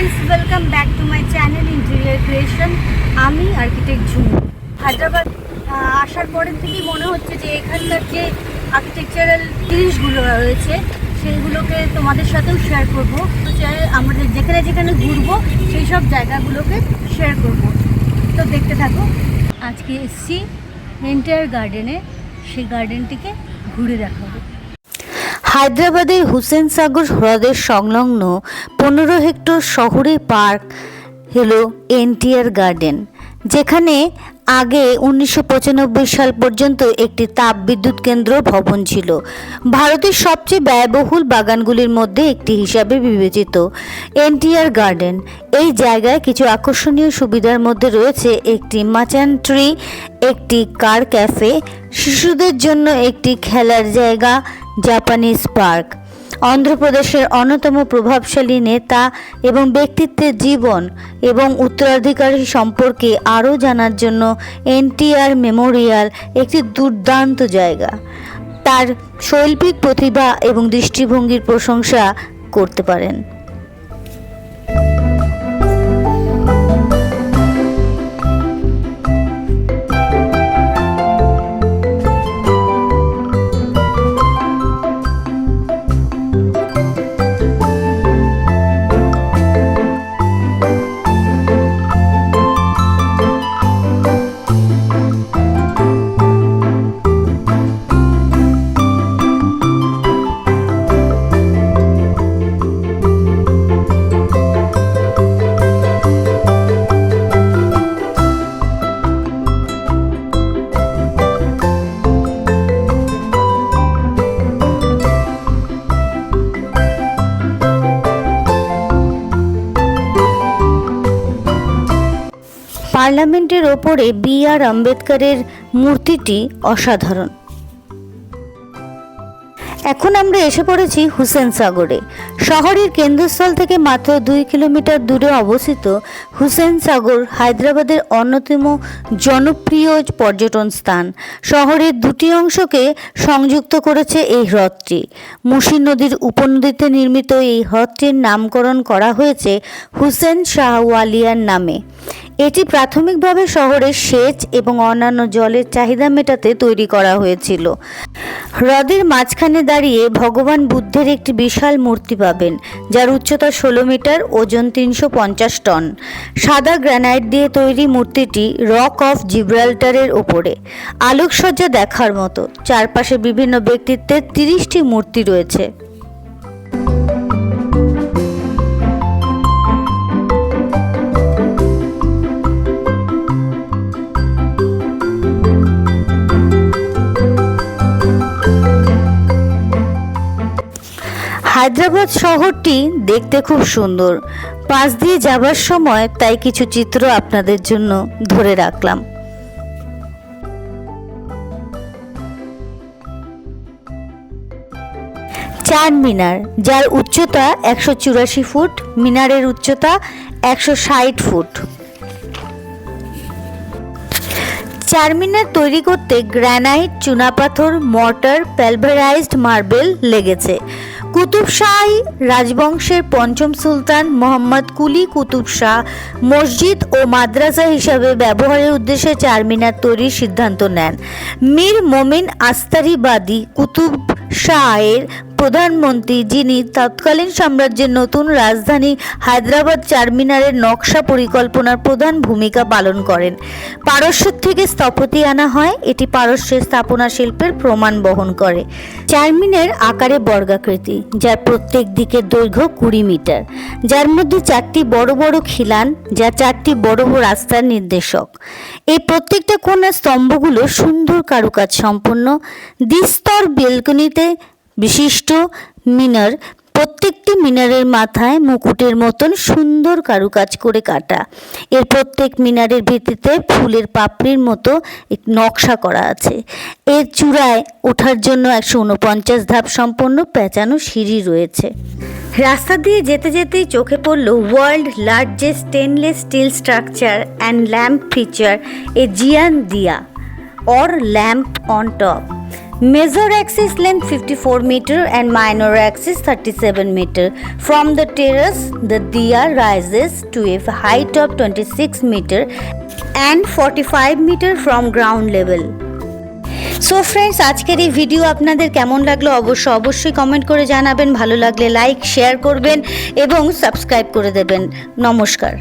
Friends welcome back to my channel interior creation আমি architect Jhumu. Hyderabad আসার পরের থেকেই মনে হচ্ছে যে এখানকার যে আর্কিটেকচারাল জিনিসগুলো রয়েছে সেইগুলোকে তোমাদের সাথেও শেয়ার করব। আমাদের যেখানে যেখানে ঘুরবো, সেই সব জায়গাগুলোকে শেয়ার করব। তো দেখতে থাকো। আজকে এসছি এন্টায়ার গার্ডেনে সেই গার্ডেনটিকে ঘুরে দেখাবো। হায়দ্রাবাদের হুসেন সাগর হ্রদের সংলগ্ন পনেরো হেক্টর শহরে পার্ক হলো এনটিআর গার্ডেন, যেখানে আগে উনিশশো পঁচানব্বই সাল পর্যন্ত একটি তাপবিদ্যুৎ কেন্দ্র ভবন ছিল। ভারতের সবচেয়ে ব্যয়বহুল বাগানগুলির মধ্যে একটি হিসাবে বিবেচিত এনটিআর গার্ডেন। এই জায়গায় কিছু আকর্ষণীয় সুবিধার মধ্যে রয়েছে একটি মাচান ট্রি, একটি কার ক্যাফে, শিশুদের জন্য একটি খেলার জায়গা জাপানিজ পার্ক। অন্ধ্রপ্রদেশের অন্যতম প্রভাবশালী নেতা এবং ব্যক্তিত্বের জীবন এবং উত্তরাধিকারী সম্পর্কে আরও জানার জন্য এনটিআর মেমোরিয়াল একটি দুর্দান্ত জায়গা। তার শৈল্পিক প্রতিভা এবং দৃষ্টিভঙ্গির প্রশংসা করতে পারেন। পার্লামেন্টের ওপরে বি আর আম্বেদকরের মূর্তিটি অসাধারণ। এখন আমরা এসে পড়েছি হুসেন সাগরে। শহরের কেন্দ্রস্থল থেকে মাত্র দুই কিলোমিটার দূরে অবস্থিত হুসেন সাগর হায়দ্রাবাদের অন্যতম জনপ্রিয় পর্যটন স্থান। শহরের দুটি অংশকে সংযুক্ত করেছে এই হ্রদটি। মুসি নদীর উপনদীতে নির্মিত এই হ্রদটির নামকরণ করা হয়েছে হুসেন শাহ ওয়ালিয়ার নামে। এটি প্রাথমিকভাবে শহরের সেচ এবং অন্যান্য জলের চাহিদা মেটাতে তৈরি করা হয়েছিল। হ্রদের মাঝখানে দাঁড়িয়ে ভগবান বুদ্ধের একটি বিশাল মূর্তি পাবেন, যার উচ্চতা ষোলো মিটার, ওজন তিনশো পঞ্চাশ টন। সাদা গ্রানাইট দিয়ে তৈরি মূর্তিটি রক অফ জিব্রাল্টারের ওপরে। আলোকসজ্জা দেখার মতো। চারপাশে বিভিন্ন ব্যক্তিত্বের তিরিশটি মূর্তি রয়েছে। হায়দ্রাবাদ শহরটি দেখতে খুব সুন্দর। পাশ দিয়ে যাবার সময় তাই কিছু চিত্র আপনাদের জন্য ধরে রাখলাম। চার মিনার, যার উচ্চতা একশো চুরাশি ফুট, মিনারের উচ্চতা একশো ষাট ফুট। চারমিনার তৈরি করতে গ্রানাইট, চুনাপাথর, মর্টার, প্যালভারাইজড মার্বেল লেগেছে। কুতুব শাহী রাজবংশের পঞ্চম সুলতান মোহাম্মদ কুলি কুতুব শাহ মসজিদ ও মাদ্রাসা হিসাবে ব্যবহারের উদ্দেশ্যে চারমিনার তৈরির সিদ্ধান্ত নেন। মীর মোমিন আস্তারিবাদী কুতুব শাহের প্রধানমন্ত্রী যিনি তৎকালীন সাম্রাজ্যের নতুন রাজধানী হায়দ্রাবাদ চারমিনারের নকশা পরিকল্পনার প্রধান ভূমিকা পালন করেন। পারস্য থেকে স্থপতি আনা হয়, এটি পারস্যের স্থাপনা শিল্পের প্রমাণ বহন করে। চারমিনার আকারে বর্গাকৃতি, যার প্রত্যেক দিকের দৈর্ঘ্য কুড়ি মিটার। যার মধ্যে চারটি বড় বড় খিলান, যা চারটি বড় বড় রাস্তার নির্দেশক। এই প্রত্যেকটা কোণার স্তম্ভগুলো সুন্দর কারুকাজ সম্পন্ন। দ্বিস্তর বেলকনিতে বিশিষ্ট মিনার, প্রত্যেকটি মিনারের মাথায় মুকুটের মতন সুন্দর কারুকাজ করে কাটা। এর প্রত্যেক মিনারের ভিত্তিতে ফুলের পাপড়ির মতো নকশা করা আছে। এর চূড়ায় ওঠার জন্য একশো উনপঞ্চাশ ধাপ সম্পন্ন পেঁচানো সিঁড়ি রয়েছে। রাস্তা দিয়ে যেতে যেতেই চোখে পড়ল world largest stainless steel structure and lamp feature এ জিয়ান দিয়া or lamp on top Major axis length 54 meter and minor axis 37 meter. From the terrace, the diya rises to a height of 26 meter and 45 meter from ground level. So friends আজকের এই video আপনাদের কেমন লাগল অবশ্য অবশ্যই comment করে জানাবেন ভালো লাগলে লাইক শেয়ার করবেন এবং সাবস্ক্রাইব করে দেবেন নমস্কার